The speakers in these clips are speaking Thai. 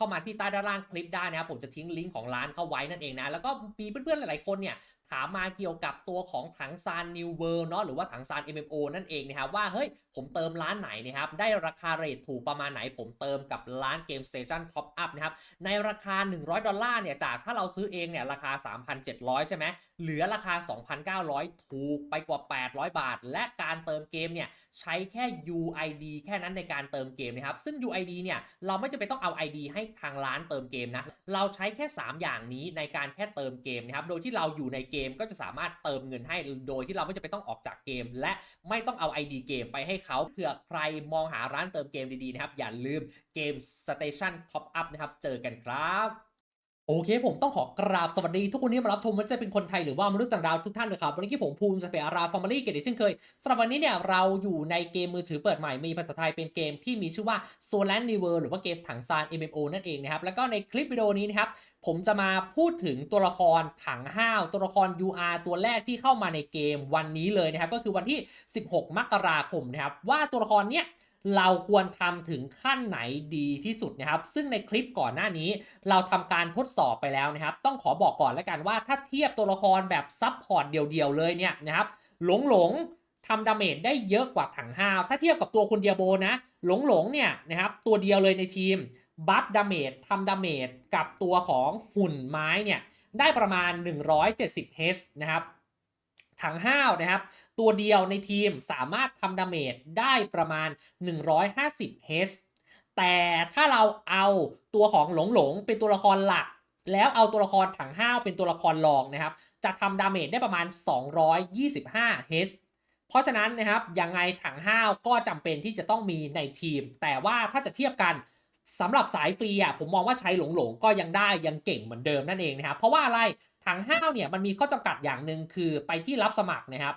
เข้ามาที่ใต้ด้านล่างคลิปได้นะครับผมจะทิ้งลิงก์ของร้านเข้าไว้นั่นเองนะ แล้วก็มีเพื่อนๆหลายๆคนเนี่ยถามมาเกี่ยวกับตัวของถังซาน New World เนาะหรือว่าถังซาน MMO นั่นเองนะครับว่าเฮ้ยผมเติมร้านไหนนะครับได้ราคาเรทถูกประมาณไหน ผมเติมกับร้าน Game Station Top Up นะครับในราคา 100 ดอลลาร์เนี่ยจากถ้าเราซื้อเองเนี่ยราคา 3,700 ใช่ไหมเหลือราคา 2,900 ถูกไปกว่า 800 บาท และการเติมเกมเนี่ยใช้แค่ UID แค่นั้นในการเติมเกมนะครับซึ่ง UID เนี่ยเราไม่จำเป็นต้องเอา ID ให้ทางร้านเติมเกมนะ เราใช้แค่ 3 อย่างนี้ในการแค่เติมเกมนะครับ โดยที่เราอยู่ในเกมก็จะสามารถเติมเงินให้ โดยที่เราไม่จำเป็นต้องออกจากเกม และไม่ต้องเอา ID เกมไปให้เขาเผื่อใครมองหาร้านเติมเกมดีๆนะครับ อย่าลืมเกม Station Top Up นะครับ เจอกันครับ โอเคผมต้องขอกราบสวัสดีทุกคนที่มารับชมไม่ว่าจะเป็นคนไทยหรือว่ามนุษย์ต่างดาวทุกท่านเลยครับ วันนี้ผมภูมิสเปียราฟอร์มารี่เกตเช่นเคยสำหรับวันนี้เนี่ยเราอยู่ในเกมมือถือเปิดใหม่มีภาษาไทยเป็นเกมที่มีชื่อว่า s o l a n d n e w o r หรือว่าเกมถังซาน MMO นั่นเองนะครับ แล้วก็ในคลิปวิดีโอนี้นะครับผมจะมาพูดถึงตัวละครถังห้าว ตัวละคร UR ตัวแรกที่เข้ามาในเกมวันนี้เลยนะครับก็คือวันที่ 16 มกราคมนะครับว่าตัวละครเนี้ย เราควรทำถึงขั้นไหนดีที่สุดนะครับ ซึ่งในคลิปก่อนหน้านี้ เราทำการทดสอบไปแล้วนะครับ ต้องขอบอกก่อนแล้วกันว่า ถ้าเทียบตัวละครแบบซับพอร์ตเดียวๆเลยเนี่ยนะครับ หลงหลงๆทำดาเมจได้เยอะกว่าถังห้าว ถ้าเทียบกับตัวคุณเดียโบนะ หลงหลงๆเนี่ยนะครับตัวเดียวเลยในทีมบัฟดาเมจทำดาเมจกับตัวของหุ่นไม้เนี่ยได้ประมาณ 170 H นะครับถังห้าวนะครับ ตัวเดียวในทีมสามารถทำดาเมจได้ประมาณ 150 H แต่ถ้าเราเอาตัวของหลงหลงเป็นตัวละครหลัก แล้วเอาตัวละครถังห้าวเป็นตัวละครรองนะครับ จะทำดาเมจได้ประมาณ 225 H เพราะฉะนั้นนะครับยังไงถังห้าวก็จำเป็นที่จะต้องมีในทีม แต่ว่าถ้าจะเทียบกันสำหรับสายฟรีอะผมมองว่าใช้หลงหลงๆก็ยังได้ยังเก่งเหมือนเดิมนั่นเองนะครับ เพราะว่าอะไรถังห้าวเนี่ยมันมีข้อจำกัดอย่างหนึ่งคือไปที่รับสมัครนะครับ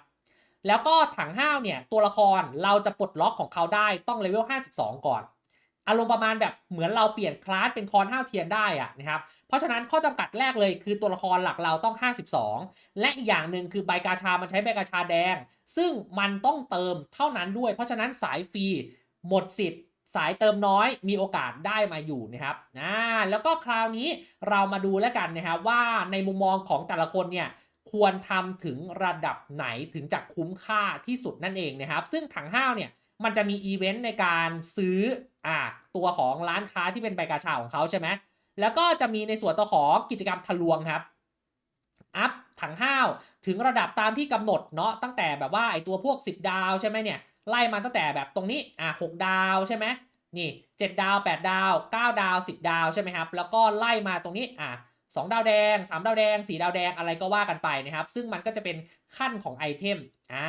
แล้วก็ถังห้าวเนี่ยตัวละครเราจะปลดล็อกของเขาได้ต้องเลเวล 52 ก่อน อารมณ์ประมาณแบบเหมือนเราเปลี่ยนคลาสเป็นคอนห้าวเทียนได้อะนะครับ เพราะฉะนั้นข้อจำกัดแรกเลยคือตัวละครหลักเราต้อง 52 และอีกอย่างหนึ่งคือใบกาชา มันใช้ใบกาชาแดง ซึ่งมันต้องเติมเท่านั้นด้วย เพราะฉะนั้นสายฟรีหมดสิทธิ์สายเติมน้อยมีโอกาสได้มาอยู่นะครับอ่าแล้วก็คราวนี้เรามาดูแล้วกันนะครับว่าในมุมมองของแต่ละคนเนี่ย ควรทำถึงระดับไหนถึงจะคุ้มค่าที่สุดนั่นเองนะครับ ซึ่งถังห้าวเนี่ยมันจะมีอีเวนต์ในการซื้ออ่าตัวของร้านค้าที่เป็นใบกาชาของเขาใช่ไหมแล้วก็จะมีในส่วนตัวของกิจกรรมทะลวงครับอัพถังห้าวถึงระดับตามที่กำหนดเนาะตั้งแต่แบบว่าไอตัวพวก 10 ดาวใช่ไหมเนี่ยไล่มาตั้งแต่แบบตรงนี้อะ6ดาวใช่ไหมนี่ 7 ดาว 8 ดาว 9 ดาว 10 ดาวใช่ไหมครับแล้วก็ไล่มาตรงนี้อะ 2 ดาวแดง 3 ดาวแดง 4 ดาวแดงอะไรก็ว่ากันไปนะครับ ซึ่งมันก็จะเป็นขั้นของไอเทมอ่า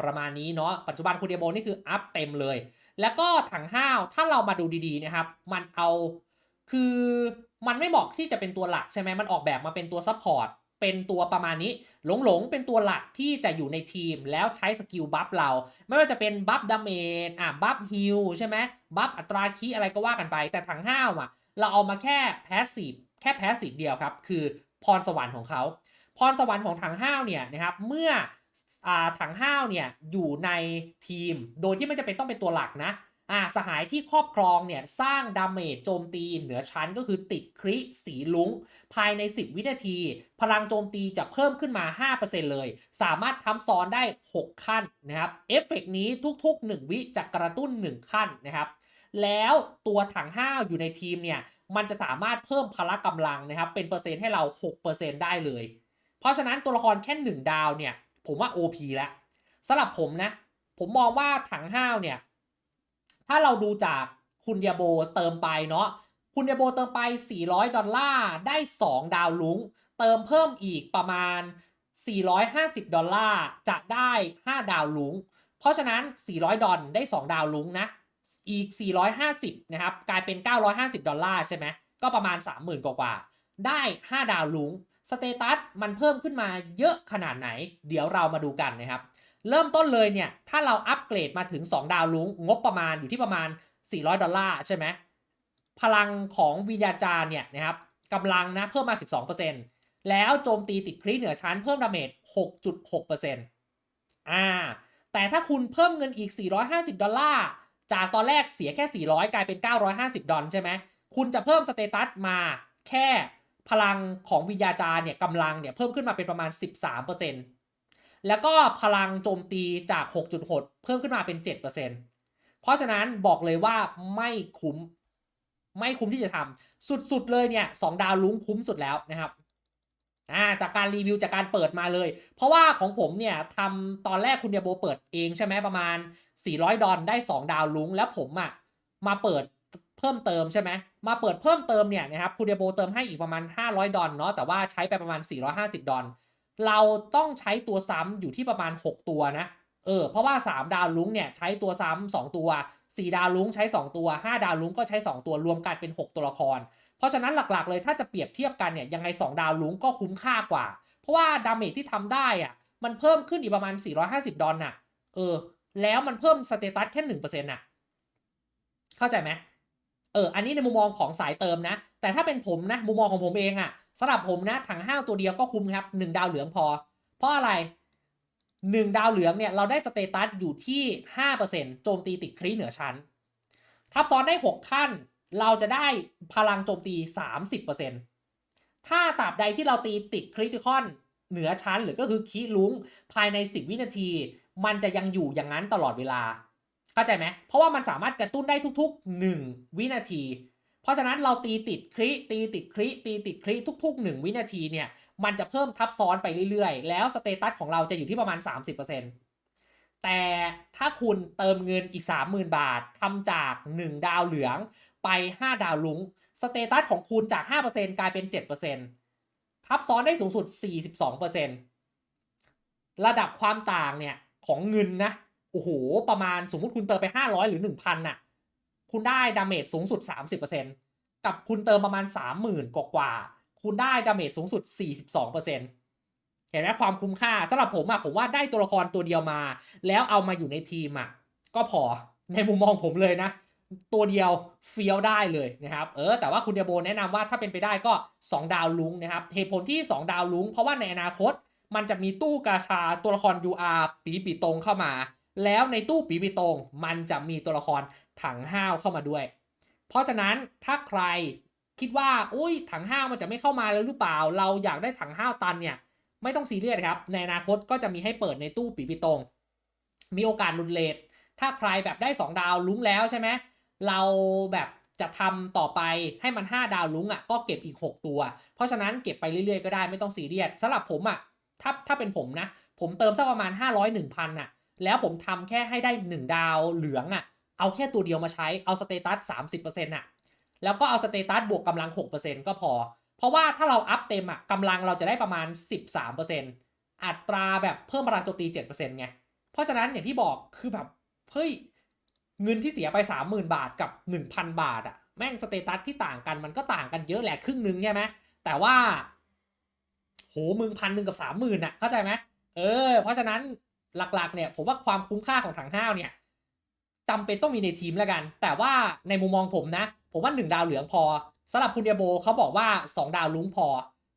ประมาณนี้เนาะปัจจุบันคุเดียโบนี่คืออัพเต็มเลย แล้วก็ถังห้าวถ้าเรามาดูดีๆนะครับ มันเอาคือมันไม่เหมาะที่จะเป็นตัวหลักใช่ไหมมันออกแบบมาเป็นตัวซัพพอร์ตเป็นตัวประมาณนี้ หลงหลงๆเป็นตัวหลักที่จะอยู่ในทีม แล้วใช้สกิลบัฟเรา ไม่ว่าจะเป็นบัฟดาเมจอะบัฟฮิลใช่ไหมบัฟอัตราคีอะไรก็ว่ากันไป แต่ถังห้าวอะ เราเอามาแค่แพสซีฟ แค่แพสซีฟเดียวครับ คือพรสวรรค์ของเขาพรสวรรค์ของถังห้าวเนี่ยนะครับเมื่ออถังห้าวเนี่ยอยู่ในทีมโดยที่ไม่จำเป็นต้องเป็นตัวหลักนะอ่าสหายที่ครอบครองเนี่ยสร้างดาเมจโจมตีเหนือชั้นก็คือติดคริสีลุงภายใน 10 วินาที พลังโจมตีจะเพิ่มขึ้นมา 5%เลย สามารถทำซ้อนได้ 6 ขั้นนะครับเอฟเฟกนี้ทุกๆ 1 วิจะกระตุ้น 1 ขั้นนะครับ แล้วตัวถังห้าวอยู่ในทีมเนี่ย มันจะสามารถเพิ่มพละกำลังนะครับ เป็นเปอร์เซ็นต์ให้เรา 6%ได้เลย เพราะฉะนั้นตัวละครแค่ 1 ดาวเนี่ย ผมว่า OP แล้วสำหรับผมนะ ผมมองว่าถังห้าวเนี่ย ถ้าเราดูจากคุณยาโบเติมไปเนาะคุณยาโบเติมไป 400 ดอลลาร์ได้ 2 ดาวลุงเติมเพิ่มอีกประมาณ 450 ดอลลาร์จะได้ 5 ดาวลุงเพราะฉะนั้น 400 ดอลได้ 2 ดาวลุงนะ อีก 450 นะครับ กลายเป็น 950 ดอลลาร์ใช่ไหม ก็ประมาณ 30,000กว่า ได้ 5 ดาวลุงสเตตัสมันเพิ่มขึ้นมาเยอะขนาดไหน เดี๋ยวเรามาดูกันนะครับ เริ่มต้นเลยเนี่ย ถ้าเราอัปเกรดมาถึง 2 ดาวลุงงบประมาณอยู่ที่ประมาณ 400 ดอลลาร์ใช่ไหม พลังของวิญญาจาร์เนี่ยนะครับกำลังนะเพิ่มมา 12%แล้วโจมตีติดคริเหนือชั้นเพิ่มดาเมจ 6.6%อ่า แต่ถ้าคุณเพิ่มเงินอีก 450 ดอลลาร์ จากตอนแรกเสียแค่ 400 กลายเป็น 950 ดอลใช่ไหม คุณจะเพิ่มสเตตัสมาแค่พลังของวิญญาจารเนี่ยกำลังเนี่ยเพิ่มขึ้นมาเป็นประมาณ 13%แล้วก็พลังโจมตีจาก 6.6 เพิ่มขึ้นมาเป็น 7%เพราะฉะนั้นบอกเลยว่าไม่คุ้ม ไม่คุ้มที่จะทำสุดๆเลยเนี่ยสองดาวลุ้งคุ้มสุดแล้วนะครับ อ่าจากการรีวิวจากการเปิดมาเลย เพราะว่าของผมเนี่ยทำตอนแรกคุณเดียโบเปิดเองใช่ไหมประมาณ 400 ดอลได้ 2 ดาวลุงแล้วผมอะ่ะมาเปิดเพิ่มเติมใช่ไหมมาเปิดเพิ่มเติมเนี่ยนะครับคุณเดียโบเติมให้อีกประมาณ 500 ดอลเนาะแต่ว่าใช้ไปประมาณ 450 ดอลเราต้องใช้ตัวซ้ำอยู่ที่ประมาณ 6 ตัวนะเออเพราะว่า 3 ดาวลุงเนี่ยใช้ตัวซ้ำ2ตัว 4 ดาวลุงใช้ 2 ตัว 5 ดาวลุงก็ใช้ 2 ตัวรวมกันเป็น 6 ตัวละคร เพราะฉะนั้นหลักๆเลยถ้าจะเปรียบเทียบกันเนี่ยยังไง 2 ดาวลุงก็คุ้มค่ากว่า เพราะว่าดาเมจที่ทำได้อะมันเพิ่มขึ้นอีกประมาณ 450 ดอลน่ะเออ แล้วมันเพิ่มสเตตัสแค่หนึ่งเปอร์เซ็นต์น่ะเข้าใจไหมเอออันนี้ในมุมมองของสายเติมนะ แต่ถ้าเป็นผมนะมุมมองของผมเองอะสำหรับผมนะถังห้าวตัวเดียวก็คุ้มครับหนึ่งดาวเหลืองพอ เพราะอะไรหนึ่งดาวเหลืองเนี่ยเราได้สเตตัสอยู่ที่ห้าเปอร์เซ็นต์โจมตีติดครีเหนือชั้น ทับซ้อนได้หกขั้น เราจะได้พลังโจมตีสามสิบเปอร์เซ็นต์ถ้าตราบใดที่เราตีติดคริติคอนเหนือชั้นหรือก็คือคีลุงภายใน 10 วินาที มันจะยังอยู่อย่างนั้นตลอดเวลา เข้าใจไหม เพราะว่ามันสามารถกระตุ้นได้ทุก ๆ 1 วินาที เพราะฉะนั้นเราตีติดคริตีติดคริตีติดคริทุก ๆ 1 วินาทีเนี่ย มันจะเพิ่มทับซ้อนไปเรื่อยๆ แล้วสเตตัสของเราจะอยู่ที่ประมาณ 30%แต่ถ้าคุณเติมเงินอีก 30,000 บาททำจาก 1 ดาวเหลือง ไป 5 ดาวลุงสเตตัสของคุณจาก 5%กลายเป็น 7%ทับซ้อนได้สูงสุด 42%ระดับความต่างเนี่ย ของเงินนะ โอ้โห ประมาณสมมุติคุณเติมไป 500 หรือ 1,000น่ะ คุณได้ดาเมจสูงสุด 30%กับคุณเติมประมาณ 30,000 กว่ากว่า คุณได้ดาเมจสูงสุด 42%เห็นไหมความคุ้มค่าสำหรับผมอะผมว่าได้ตัวละครตัวเดียวมา แล้วเอามาอยู่ในทีมอะก็พอในมุมมองผมเลยนะ ตัวเดียวเฟี้ยวได้เลยนะครับเออแต่ว่าคุณเดียโบแนะนำว่าถ้าเป็นไปได้ก็ 2 ดาวลุงนะครับเหตุผลที่ 2 ดาวลุงเพราะว่าในอนาคต มันจะมีตู้กาชาตัวละคร UR ปีปีตรงเข้ามา แล้วในตู้ปีปีตรง มันจะมีตัวละครถังห้าวเข้ามาด้วย เพราะฉะนั้นถ้าใครคิดว่าอุ้ยถังห้าวมันจะไม่เข้ามาแล้วหรือเปล่า เราอยากได้ถังห้าวตันเนี่ยไม่ต้องซีเรียสครับในอนาคตก็จะมีให้เปิดในตู้ปีปีตรง มีโอกาสลุดเลทถ้าใครแบบได้ 2 ดาวลุ้งแล้วใช่ไหม เราแบบจะทำต่อไปให้มัน 5 ดาวลุ้งอะก็เก็บอีก 6 ตัว เพราะฉะนั้นเก็บไปเรื่อยๆก็ได้ไม่ต้องซีเรียสสำหรับผมอะถ้าถ้าเป็นผมนะ ผมเติมสักประมาณ 500 1,000อะแล้วผมทำแค่ให้ได้ 1 ดาวเหลืองอะเอาแค่ตัวเดียวมาใช้เอาสเตตัส 30%อะแล้วก็เอาสเตตัสบวกกำลัง 6%ก็พอ เพราะว่าถ้าเราอัพเต็มอะกำลังเราจะได้ประมาณ 13%อัตราแบบเพิ่มพลังโจมตี 7%ไงเพราะฉะนั้นอย่างที่บอกคือแบบเฮ้ย เงินที่เสียไป 30,000 บาทกับ 1,000 บาทอะแม่งสเตตัสที่ต่างกันมันก็ต่างกันเยอะแหละครึ่งนึงใช่ไหมแต่ว่า โหมึงพันหนึ่งกับสามหมื่นอะเข้าใจไหมเออ เพราะฉะนั้นหลักๆ เนี่ย ผมว่าความคุ้มค่าของถังห้าวเนี่ยจำเป็นต้องมีในทีมแล้วกัน แต่ว่าในมุมมองผมนะ ผมว่าหนึ่งดาวเหลืองพอสำหรับคุณเดียโบเขาบอกว่าสองดาวลุ้งพอ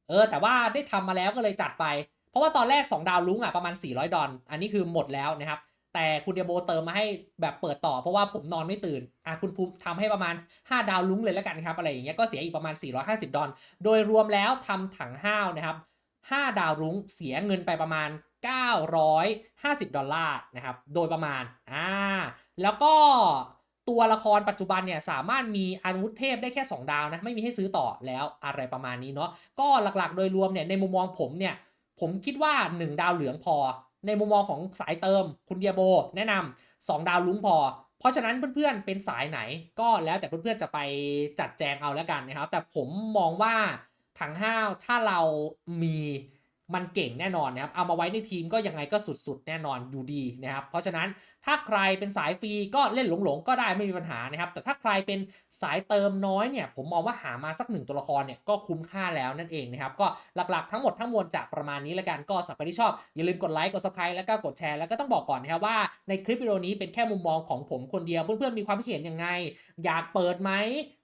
เออ แต่ว่าได้ทำมาแล้วก็เลยจัดไป เพราะว่าตอนแรก 2 ดาวลุ้งอะประมาณ 400 ดอลอันนี้คือหมดแล้วนะครับ แต่คุณเดียโบเติมมาให้แบบเปิดต่อเพราะว่าผมนอนไม่ตื่นอะคุณภูมิทำให้ประมาณ 5 ดาวลุ้งเลยแล้วกันครับอะไรอย่างเงี้ยก็เสียอีกประมาณ 450 ดอลโดยรวมแล้วทำถังห้าวนะครับ 5 ดาวรุ้งเสียเงินไปประมาณ 950 ดอลลาร์นะครับโดยประมาณอ่าแล้วก็ตัวละครปัจจุบันเนี่ยสามารถมีอาวุธเทพได้แค่ 2 ดาวนะไม่มีให้ซื้อต่อแล้วอะไรประมาณนี้เนาะก็หลักๆ โดยรวมเนี่ยในมุมมองผมเนี่ยผมคิดว่า 1 ดาวเหลืองพอ ในมุมมองของสายเติมคุณเดียโบ แนะนำ2ดาวลุ้งพอ เพราะฉะนั้นเพื่อนๆเป็นสายไหนก็แล้วแต่เพื่อนๆจะไปจัดแจงเอาแล้วกันนะครับ แต่ผมมองว่าถังห้าวถ้าเรามี มันเก่งแน่นอนนะครับ เอามาไว้ในทีมก็ยังไงก็สุดๆ แน่นอนอยู่ดีนะครับ เพราะฉะนั้นถ้าใครเป็นสายฟรีก็เล่นหลงๆ ก็ได้ไม่มีปัญหานะครับ แต่ถ้าใครเป็นสายเติมน้อยเนี่ย ผมมองว่าหามาสักหนึ่งตัวละครเนี่ยก็คุ้มค่าแล้วนั่นเองนะครับ ก็หลักๆทั้งหมดทั้งมวลจะประมาณนี้แล้วกันก็สำหรับใครที่ชอบ อย่าลืมกดไลค์กด subscribe แล้วก็กดแชร์แล้วก็ต้องบอกก่อนนะครับว่าในคลิปวิดีโอนี้เป็นแค่มุมมองของผมคนเดียวเพื่อนๆมีความคิดเห็นยังไง อยากเปิดไหม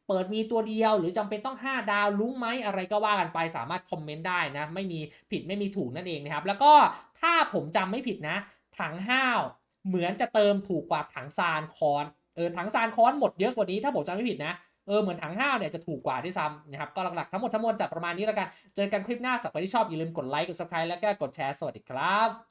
เปิดมีตัวเดียวหรือจำเป็นต้อง 5 ดาวลุ้งไหมอะไรก็ว่ากันไปสามารถคอมเมนต์ได้นะ ไม่มีผิดไม่มีถูกนั่นเองนะครับ แล้วก็ถ้าผมจำไม่ผิดนะ ถังห้าวเหมือนจะเติมถูกกว่าถังซานคอนเออถังซานคอนหมดเยอะกว่านี้ถ้าผมจำไม่ผิดนะเออเหมือนถังห้าวเนี่ยจะถูกกว่าที่ซ้ำนะครับก็หลักๆทั้งหมดทั้งมวลจะประมาณนี้แล้วกัน เจอกันคลิปหน้าสัปดาห์ที่ชอบอย่าลืมกดไลค์กด subscribe แล้วก็กดแชร์สวัสดีครับ